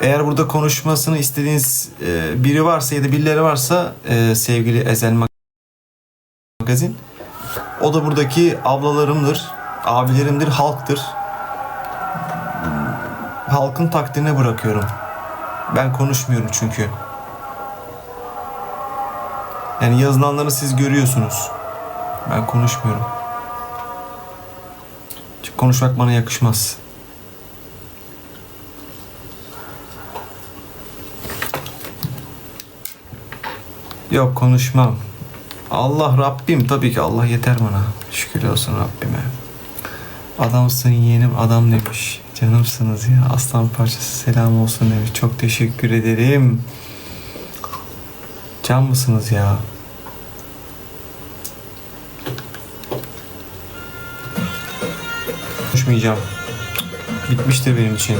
Eğer burada konuşmasını istediğiniz e, biri varsa ya da birileri varsa e, sevgili Ezel Magazin o da buradaki ablalarımdır, abilerimdir, halktır. Halkın takdirine bırakıyorum. Ben konuşmuyorum çünkü. Yani yazılanları siz görüyorsunuz. Ben konuşmuyorum. Çünkü konuşmak bana yakışmaz. Yok konuşmam. Allah Rabbim tabii ki Allah yeter bana. Şükür olsun Rabbime. Adamsın yeğenim adam demiş. Canımsınız ya. Aslan parçası selam olsun demiş. Çok teşekkür ederim. Can mısınız ya? Konuşmayacağım. Bitmiştir benim için.